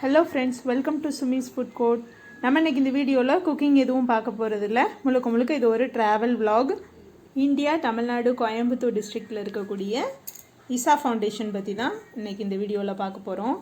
Hello friends welcome to Sumi's food court நம்ம இன்னைக்கு இந்த வீடியோவில் குக்கிங் எதுவும் பார்க்க போகிறதில்ல முழுக்க முழுக்க இது ஒரு travel vlog India Tamil Nadu Coimbatore டிஸ்ட்ரிக்டில் இருக்கக்கூடிய இசா ஃபவுண்டேஷன் பற்றி தான் இன்னைக்கு இந்த வீடியோவில் பார்க்க போகிறோம்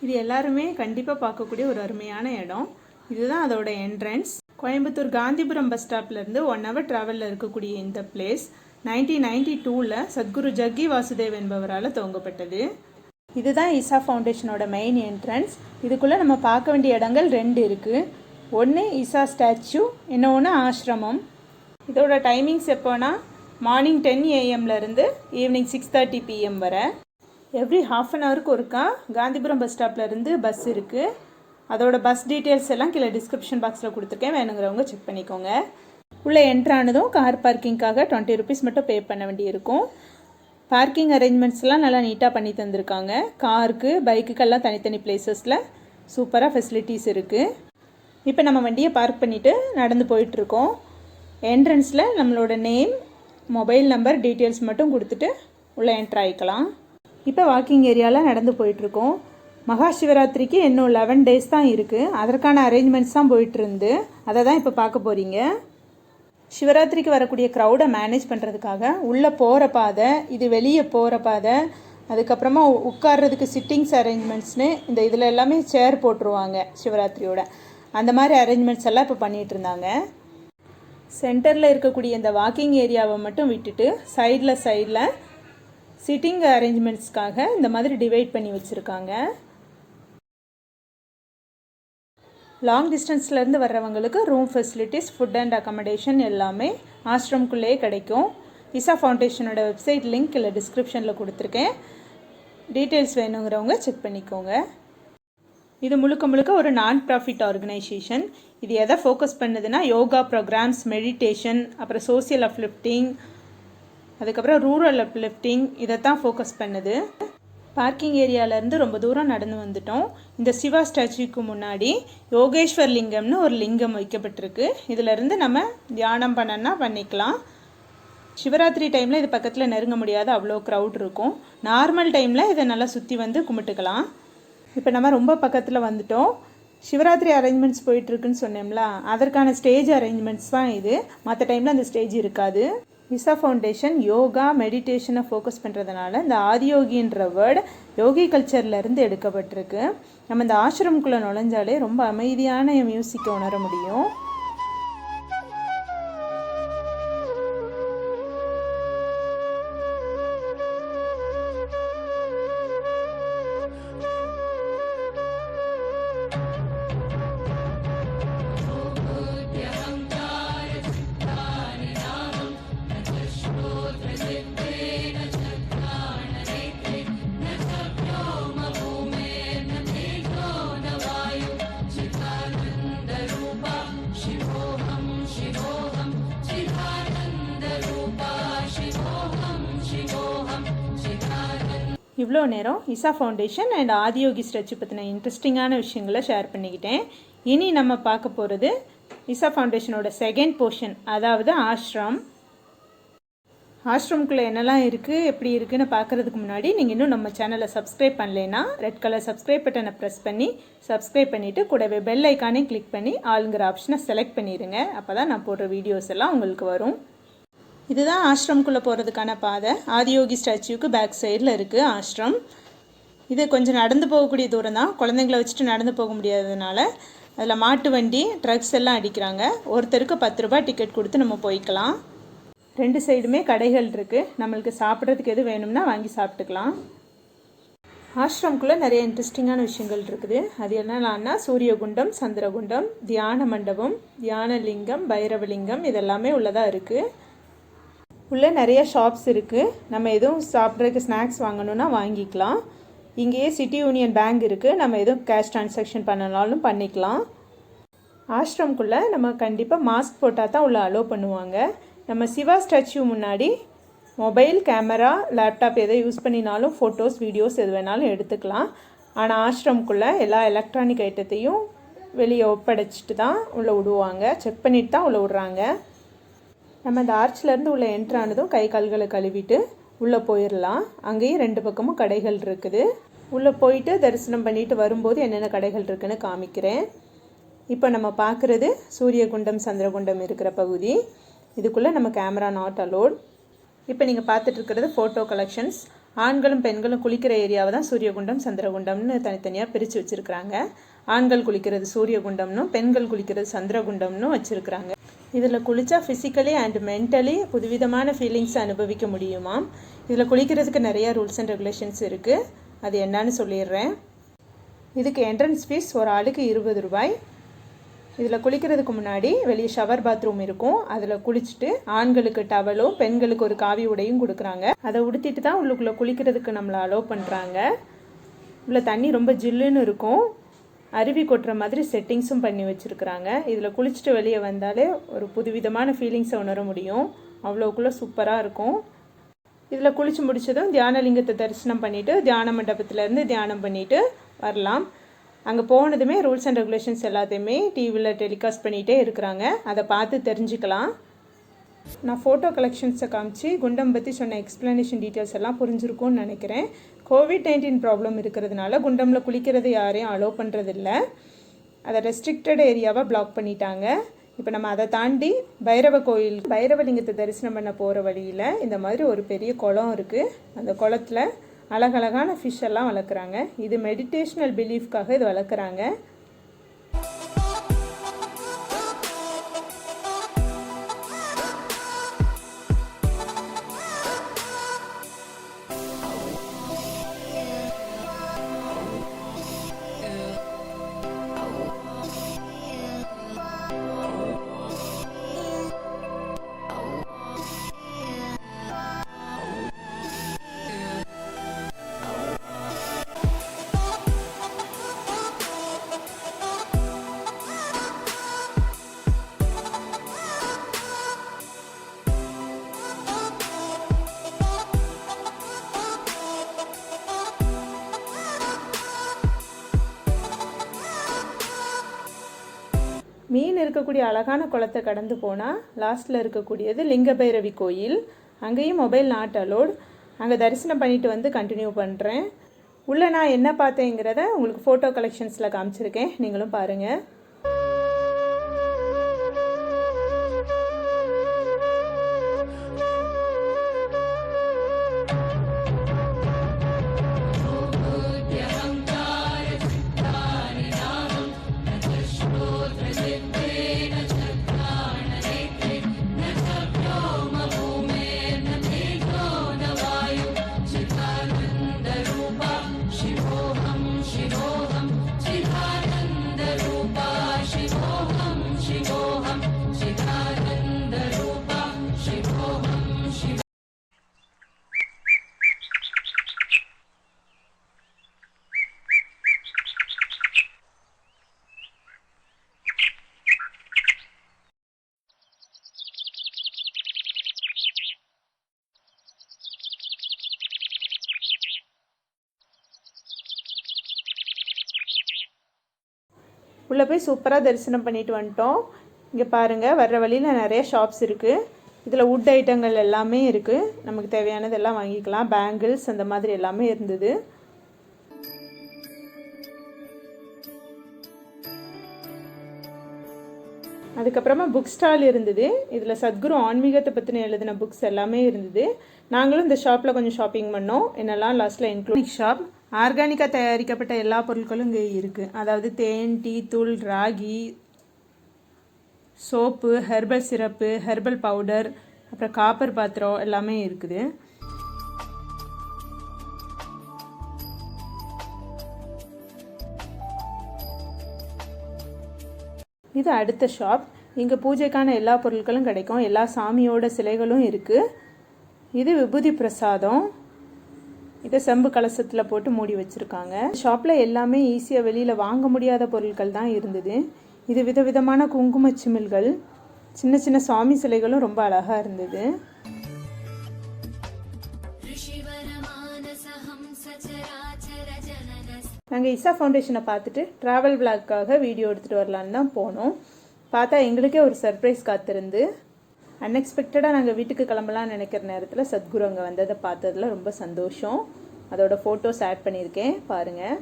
இது எல்லாருமே கண்டிப்பாக பார்க்கக்கூடிய ஒரு அருமையான இடம். இதுதான் அதோட என்ட்ரன்ஸ் கோயம்புத்தூர் காந்திபுரம் பஸ் ஸ்டாப்லேருந்து ஒன் ஹவர் ட்ராவலில் இருக்கக்கூடிய இந்த பிளேஸ் நைன்டீன் நைன்டி டூவில் சத்குரு ஜக்கி வாசுதேவ் என்பவரால் துவங்கப்பட்டது. இதுதான் இசா ஃபவுண்டேஷனோட மெயின் என்ட்ரன்ஸ் இதுக்குள்ளே நம்ம பார்க்க வேண்டிய இடங்கள் ரெண்டு இருக்குது ஒன்று இசா ஸ்டாச்சு இன்னொன்று ஆசிரமம். இதோட டைமிங்ஸ் எப்போனா மார்னிங் டென் ஏஎம்லேருந்து ஈவினிங் சிக்ஸ் தேர்ட்டி பிஎம் வர. எவ்ரி ஹாஃப் அன் ஹவருக்கு ஒருக்கா காந்திபுரம் பஸ் ஸ்டாப்லேருந்து பஸ் இருக்குது அதோட பஸ் டீட்டெயில்ஸ் எல்லாம் கீழே டிஸ்கிரிப்ஷன் பாக்ஸில் கொடுத்துருக்கேன். வேணுங்கிறவங்க செக் பண்ணிக்கோங்க. உள்ளே என்ட்ரானதும் கார் பார்க்கிங்காக டுவெண்ட்டி ருபீஸ் மட்டும் பே பண்ண வேண்டியிருக்கும். பார்க்கிங் அரேஞ்ச்மெண்ட்ஸ்லாம் நல்லா நீட்டாக பண்ணி தந்திருக்காங்க. காருக்கு பைக்குக்கெல்லாம் தனித்தனி பிளேசஸில் சூப்பராக ஃபெசிலிட்டிஸ் இருக்குது இப்போ நம்ம வண்டியை பார்க் பண்ணிவிட்டு நடந்து போயிட்டுருக்கோம். என்ட்ரன்ஸில் நம்மளோட நேம் மொபைல் நம்பர் டீட்டெயில்ஸ் மட்டும் கொடுத்துட்டு உள்ளே என்ட்ரு ஆகிக்கலாம் இப்போ வாக்கிங் ஏரியாவில் நடந்து போயிட்டுருக்கோம். மகா சிவராத்திரிக்கு இன்னும் லெவன் டேஸ் தான் இருக்குது அதற்கான அரேஞ்ச்மெண்ட்ஸ் தான் போயிட்டுருந்து. அதை தான் இப்போ பார்க்க போகிறீங்க சிவராத்திரிக்கு வரக்கூடிய க்ரௌடை மேனேஜ் பண்ணுறதுக்காக உள்ளே போகிற பாதை இது வெளியே போகிற பாதை அதுக்கப்புறமா உ- உட்கார்றதுக்கு சிட்டிங்ஸ் அரேஞ்ச்மெண்ட்ஸ்னு இந்த இதில் எல்லாமே சேர் போட்டுருவாங்க சிவராத்திரியோட. அந்த மாதிரி அரேஞ்ச்மெண்ட்ஸ் எல்லாம் இப்போ பண்ணிகிட்டு இருந்தாங்க. சென்டரில் இருக்கக்கூடிய இந்த வாக்கிங் ஏரியாவை மட்டும் விட்டுட்டு சைடில் சைடில் சிட்டிங் அரேஞ்ச்மெண்ட்ஸ்க்காக இந்த மாதிரி டிவைட் பண்ணி வச்சுருக்காங்க. லாங் டிஸ்டன்ஸ்லேருந்து வர்றவங்களுக்கு room facilities food and accommodation எல்லாமே ஆஷ்ரம்குள்ளேயே கிடைக்கும். இசா ஃபவுண்டேஷனோட வெப்சைட் லிங்க் இல்லை டிஸ்கிரிப்ஷனில் கொடுத்துருக்கேன். டீட்டெயில்ஸ் வேணுங்கிறவங்க செக் பண்ணிக்கோங்க. இது முழுக்க முழுக்க ஒரு நான் ப்ராஃபிட் ஆர்கனைசேஷன் இது எதை ஃபோக்கஸ் பண்ணுதுன்னா யோகா ப்ரோக்ராம்ஸ் மெடிடேஷன் அப்புறம் சோசியல் அப்லிஃப்டிங் அதுக்கப்புறம் ரூரல் அப்லிஃப்டிங் இதை தான் ஃபோக்கஸ் பண்ணுது. பார்க்கிங் ஏரியாவிலேருந்து ரொம்ப தூரம் நடந்து வந்துட்டோம். இந்த சிவா ஸ்டாச்சுக்கு முன்னாடி யோகேஸ்வர் லிங்கம்னு ஒரு லிங்கம் வைக்கப்பட்டிருக்கு. இதிலிருந்து நம்ம தியானம் பண்ணனா பண்ணிக்கலாம். சிவராத்திரி டைமில் இது பக்கத்தில் நெருங்க முடியாத அவ்வளோ க்ரௌட் இருக்கும். நார்மல் டைமில் இதை நல்லா சுற்றி வந்து கும்பிட்டுக்கலாம். இப்போ நம்ம ரொம்ப பக்கத்தில் வந்துட்டோம். சிவராத்திரி அரேஞ்ச்மெண்ட்ஸ் போயிட்டுருக்குன்னு சொன்னோம்ல அதற்கான ஸ்டேஜ் அரேஞ்ச்மெண்ட்ஸ் தான் இது. மற்ற டைமில் அந்த ஸ்டேஜ் இருக்காது. விசா ஃபவுண்டேஷன் யோகா மெடிடேஷனை ஃபோக்கஸ் பண்ணுறதுனால இந்த ஆதியோகின்ற வேர்டு யோகி கல்ச்சர்லேருந்து எடுக்கப்பட்டிருக்கு. நம்ம இந்த ஆசிரமக்குள்ளே நுழைஞ்சாலே ரொம்ப அமைதியான மியூசிக்கை உணர முடியும். இவ்வளோ நேரம் Isha Foundation and Adiyogi stretch பற்றின இன்ட்ரெஸ்டிங்கான விஷயங்களை ஷேர் பண்ணிக்கிட்டேன். இனி நம்ம பார்க்க போகிறது இசா ஃபவுண்டேஷனோட செகண்ட் போர்ஷன் அதாவது ஆஷ்ரம். ஆஷ்ரம்குள்ளே என்னெல்லாம் இருக்குது எப்படி இருக்குன்னு பார்க்குறதுக்கு முன்னாடி நீங்கள் இன்னும் நம்ம சேனலை சப்ஸ்கிரைப் பண்ணலைன்னா ரெட் கலர் சப்ஸ்கிரைப் பட்டனை ப்ரெஸ் பண்ணி சப்ஸ்கிரைப் பண்ணிவிட்டு கூடவே பெல் ஐக்கானே கிளிக் பண்ணி ஆளுங்கிற ஆப்ஷனை செலக்ட் பண்ணிடுங்க அப்போ தான் நான் போடுற வீடியோஸ் எல்லாம் உங்களுக்கு வரும். இதுதான் ஆஷ்ரம்குள்ளே போகிறதுக்கான பாதை. ஆதியோகி ஸ்டாச்சுவுக்கு பேக் சைடில் இருக்குது ஆஷ்ரம். இது கொஞ்சம் நடந்து போகக்கூடிய தூரம் தான். குழந்தைங்கள வச்சுட்டு நடந்து போக முடியாததுனால அதில் மாட்டு வண்டி ட்ரக்ஸ் எல்லாம் அடிக்கிறாங்க. ஒருத்தருக்கு பத்து ரூபாய் டிக்கெட் கொடுத்து நம்ம போய்க்கலாம். ரெண்டு சைடுமே கடைகள் இருக்குது நம்மளுக்கு சாப்பிட்றதுக்கு எது வேணும்னா வாங்கி சாப்பிட்டுக்கலாம். ஆஷ்ரம்குள்ளே நிறைய இன்ட்ரெஸ்டிங்கான விஷயங்கள் இருக்குது. அது என்னென்னா சூரியகுண்டம் சந்திரகுண்டம் தியான மண்டபம் தியான லிங்கம் பைரவலிங்கம் இதெல்லாமே உள்ளதாக இருக்குது உள்ளே நிறைய ஷாப்ஸ் இருக்குது நம்ம எதுவும் சாப்பிட்றதுக்கு ஸ்நாக்ஸ் வாங்கணும்னா வாங்கிக்கலாம். இங்கேயே சிட்டி யூனியன் பேங்க் இருக்குது நம்ம எதுவும் கேஷ் ட்ரான்சாக்ஷன் பண்ணனாலும் பண்ணிக்கலாம். ஆஷ்ரம்குள்ளே நம்ம கண்டிப்பாக மாஸ்க் போட்டால் தான் உள்ளே அலோவ் பண்ணுவாங்க. நம்ம சிவா ஸ்டாச்சு முன்னாடி மொபைல் கேமரா லேப்டாப் எதை யூஸ் பண்ணினாலும் ஃபோட்டோஸ் வீடியோஸ் எது வேணாலும் எடுத்துக்கலாம். ஆனால் ஆஷ்ரம்குள்ளே எல்லா எலக்ட்ரானிக் ஐட்டத்தையும் வெளியே ஒப்படைச்சிட்டு தான் உள்ளே விடுவாங்க. செக் பண்ணிட்டு தான் உள்ளே விடுறாங்க. நம்ம இந்த ஆர்ச்லேருந்து உள்ள என்ட்ரு ஆனதும் கை கால்களை கழுவிட்டு உள்ளே போயிடலாம் அங்கேயும் ரெண்டு பக்கமும் கடைகள் இருக்குது. உள்ளே போயிட்டு தரிசனம் பண்ணிட்டு வரும்போது என்னென்ன கடைகள் இருக்குன்னு காமிக்கிறேன். இப்போ நம்ம பார்க்குறது சூரியகுண்டம் சந்திரகுண்டம் இருக்கிற பகுதி. இதுக்குள்ளே நம்ம கேமரா நாட் அலோட் இப்போ நீங்கள் பார்த்துட்டு இருக்கிறது ஃபோட்டோ கலெக்ஷன்ஸ் ஆண்களும் பெண்களும் குளிக்கிற ஏரியாவை தான் சூரியகுண்டம் சந்திரகுண்டம்னு தனித்தனியாக பிரித்து வச்சுருக்கிறாங்க. ஆண்கள் குளிக்கிறது சூரியகுண்டம்னும் பெண்கள் குளிக்கிறது சந்திரகுண்டம்னு வச்சுருக்கிறாங்க. இதில் குளித்தா ஃபிசிக்கலி அண்ட் மென்டலி புதுவிதமான ஃபீலிங்ஸ் அனுபவிக்க முடியுமாம். இதில் குளிக்கிறதுக்கு நிறையா ரூல்ஸ் அண்ட் ரெகுலேஷன்ஸ் இருக்குது அது என்னன்னு சொல்லிடுறேன். இதுக்கு என்ட்ரன்ஸ் ஃபீஸ் ஒரு ஆளுக்கு இருபது ரூபாய். இதில் குளிக்கிறதுக்கு முன்னாடி வெளியே ஷவர் பாத்ரூம் இருக்கும். அதில் குளிச்சுட்டு ஆண்களுக்கு டவலும் பெண்களுக்கு ஒரு காவி உடையும் கொடுக்குறாங்க. அதை உடுத்திட்டு தான் உள்ளுக்குள்ளே குளிக்கிறதுக்கு நம்மளை அலோவ் பண்ணுறாங்க உள்ள தண்ணி ரொம்ப ஜில்லுன்னு இருக்கும். அருவி கொட்டுற மாதிரி செட்டிங்ஸும் பண்ணி வச்சுருக்குறாங்க. இதில் குளிச்சுட்டு வெளியே வந்தாலே ஒரு புதுவிதமான ஃபீலிங்ஸை உணர முடியும். அவ்வளோக்குள்ளே சூப்பராக இருக்கும். இதில் குளிச்சு முடிச்சதும் தியானலிங்கத்தை தரிசனம் பண்ணிவிட்டு தியான மண்டபத்திலேருந்து தியானம் பண்ணிவிட்டு வரலாம். அங்கே போனதுமே ரூல்ஸ் அண்ட் ரெகுலேஷன்ஸ் எல்லாத்தையுமே டிவியில் டெலிகாஸ்ட் பண்ணிகிட்டே இருக்கிறாங்க. அதை பார்த்து தெரிஞ்சுக்கலாம். நான் ஃபோட்டோ கலெக்ஷன்ஸை காமிச்சு குண்டம் பற்றி சொன்ன எக்ஸ்ப்ளனேஷன் டீட்டெயில்ஸ் எல்லாம் புரிஞ்சிருக்கும்னு நினைக்கிறேன். கோவிட் நைன்டீன் ப்ராப்ளம் இருக்கிறதுனால குண்டமில் குளிக்கிறது யாரையும் அலோவ் பண்ணுறதில்ல அதை ரெஸ்ட்ரிக்டட் ஏரியாவை பிளாக் பண்ணிட்டாங்க. இப்போ நம்ம அதை தாண்டி பைரவ கோயில் பைரவலிங்கத்தை தரிசனம் பண்ண போகிற வழியில் இந்த மாதிரி ஒரு பெரிய குளம் இருக்குது அந்த குளத்துல அழகழகான ஃபிஷ் எல்லாம் வளர்க்குறாங்க. இது மெடிடேஷ்னல் பிலீஃப்காக இது வளர்க்குறாங்க. இருக்கக்கூடிய அழகான குளத்தை கடந்து போனால் லாஸ்ட்டில் இருக்கக்கூடியது லிங்கபைரவி கோயில். அங்கேயும் மொபைல் நாட் அலோட். அங்கே தரிசனம் பண்ணிட்டு வந்து கண்டினியூ பண்ணுறேன் உள்ளே நான் என்ன பார்த்தேங்கிறத உங்களுக்கு ஃபோட்டோ கலெக்ஷன்ஸில் காமிச்சிருக்கேன். நீங்களும் பாருங்கள் உள்ளே போய் சூப்பராக தரிசனம் பண்ணிட்டு வந்துட்டோம். இங்கே பாருங்கள் வர்ற வழியில் நிறைய ஷாப்ஸ் இருக்குது இதில் வுட் ஐட்டங்கள் எல்லாமே இருக்குது நமக்கு தேவையானதெல்லாம் வாங்கிக்கலாம். பேங்கிள்ஸ் அந்த மாதிரி எல்லாமே இருந்தது. அதுக்கப்புறமா புக் ஸ்டால் இருந்தது. இதில் சத்குரு ஆன்மீகத்தை பற்றின எழுதின புக்ஸ் எல்லாமே இருந்தது. நாங்களும் இந்த ஷாப்பில் கொஞ்சம் ஷாப்பிங் பண்ணோம். என்னெல்லாம் லாஸ்ட்டில் இன்க்ளூட் ஷாப் ஆர்கானிக்காக தயாரிக்கப்பட்ட எல்லா பொருட்களும் இங்கே இருக்குது அதாவது தேன் டீ தூள் ragi soap herbal syrup herbal powder அப்புறம் காப்பர் பாத்திரம் எல்லாமே இருக்குது. இது அடுத்த ஷாப். இங்கே பூஜைக்கான எல்லா பொருட்களும் கிடைக்கும். எல்லா சாமியோட சிலைகளும் இருக்குது இது விபூதி பிரசாதம். இதை செம்பு கலசத்தில் போட்டு மூடி வச்சுருக்காங்க. ஷாப்பில் எல்லாமே ஈஸியாக வெளியில் வாங்க முடியாத பொருட்கள் தான் இருந்தது. இது விதவிதமான குங்கும சிமிழ்கள் சின்ன சின்ன சுவாமி சிலைகளும் ரொம்ப அழகாக இருந்தது. நாங்கள் இசா ஃபவுண்டேஷனை பார்த்துட்டு ட்ராவல் விளாக்காக வீடியோ எடுத்துகிட்டு வரலான்னு தான் போனோம். பார்த்தா எங்களுக்கே ஒரு சர்ப்ரைஸ் காத்திருந்து. அன்எக்ஸ்பெக்டடாக நாங்கள் வீட்டுக்கு கிளம்பலாம்னு நினைக்கிற நேரத்தில் சத்குரு அங்கே வந்ததை பார்த்ததுல ரொம்ப சந்தோஷம். அதோட ஃபோட்டோஸ் ஆட் பண்ணியிருக்கேன். பாருங்கள்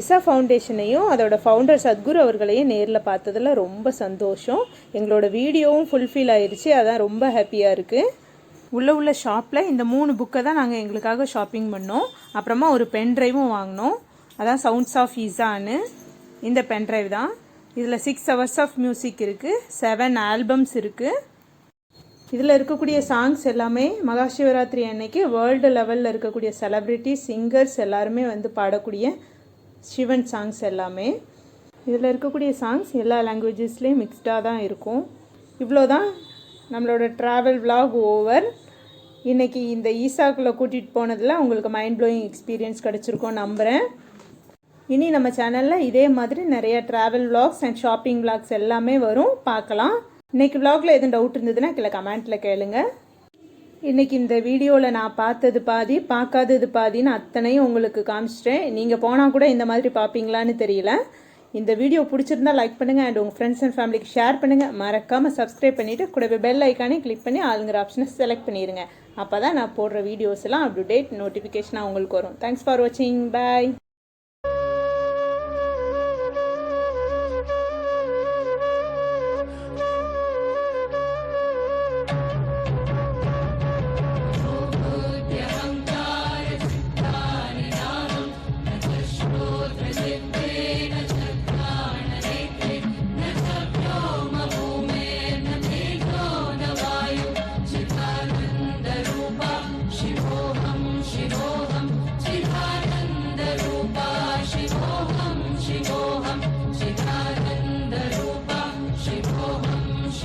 இசா ஃபவுண்டேஷனையும் அதோட ஃபவுண்டர் சத்குரு அவர்களையும் நேரில் பார்த்ததில் ரொம்ப சந்தோஷம். எங்களோட வீடியோவும் ஃபுல்ஃபில் ஆயிடுச்சு அதான் ரொம்ப ஹாப்பியாக இருக்குது உள்ளே உள்ள ஷாப்பில் இந்த மூணு புக்கை தான் நாங்கள் எங்களுக்காக ஷாப்பிங் பண்ணோம். அப்புறமா ஒரு பென் ட்ரைவும் வாங்கினோம். அதான் சவுண்ட்ஸ் ஆஃப் இசான்னு இந்த பென் ட்ரைவ் தான். இதில் சிக்ஸ் ஹவர்ஸ் ஆஃப் மியூசிக் இருக்குது செவன் ஆல்பம்ஸ் இருக்குது இதில் இருக்கக்கூடிய சாங்ஸ் எல்லாமே மகா சிவராத்திரி அன்னைக்கு வேர்ல்டு லெவலில் இருக்கக்கூடிய செலப்ரிட்டி சிங்கர்ஸ் எல்லாருமே வந்து பாடக்கூடிய சிவன் சாங்ஸ் எல்லாமே. இதில் இருக்கக்கூடிய சாங்ஸ் எல்லா லாங்குவேஜஸ்லேயும் மிக்ஸ்டாக தான் இருக்கும். இவ்வளோ தான் நம்மளோட ட்ராவல் விலாக் ஓவர் இன்றைக்கி இந்த ஈசாக்குள்ளே கூட்டிகிட்டு போனதில் உங்களுக்கு மைண்ட் ப்ளோயிங் எக்ஸ்பீரியன்ஸ் கிடச்சிருக்கோம் நம்புகிறேன் இனி நம்ம சேனலில் இதே மாதிரி நிறைய travel vlogs and shopping vlogs எல்லாமே வரும். பார்க்கலாம். இன்னைக்கு விலாகில் எதுவும் டவுட் இருந்ததுன்னா கீழே கமெண்ட்டில் கேளுங்கள் இன்னைக்கு இந்த வீடியோவில் நான் பார்த்தது பாதி பார்க்காதது பாதின்னு அத்தனையும் உங்களுக்கு காமிச்சிட்டேன். நீங்கள் போனால் கூட இந்த மாதிரி பார்ப்பீங்களான்னு தெரியல. இந்த வீடியோ பிடிச்சிருந்தா லைக் பண்ணுங்கள் அண்ட் உங்கள் ஃப்ரெண்ட்ஸ் அண்ட் ஃபேமிலிக்கு ஷேர் பண்ணுங்கள் மறக்காமல் சப்ஸ்கிரைப் பண்ணிவிட்டு கூடவே பெல் ஐக்கானே கிளிக் பண்ணி ஆளுங்கிற ஆப்ஷனை செலக்ட் பண்ணிடுங்க அப்போ தான் நான் போடுற வீடியோஸ்லாம் அப்டு டேட் நோட்டிஃபிகேஷனாக உங்களுக்கு வரும். தேங்க்ஸ் ஃபார் வாட்சிங் பாய்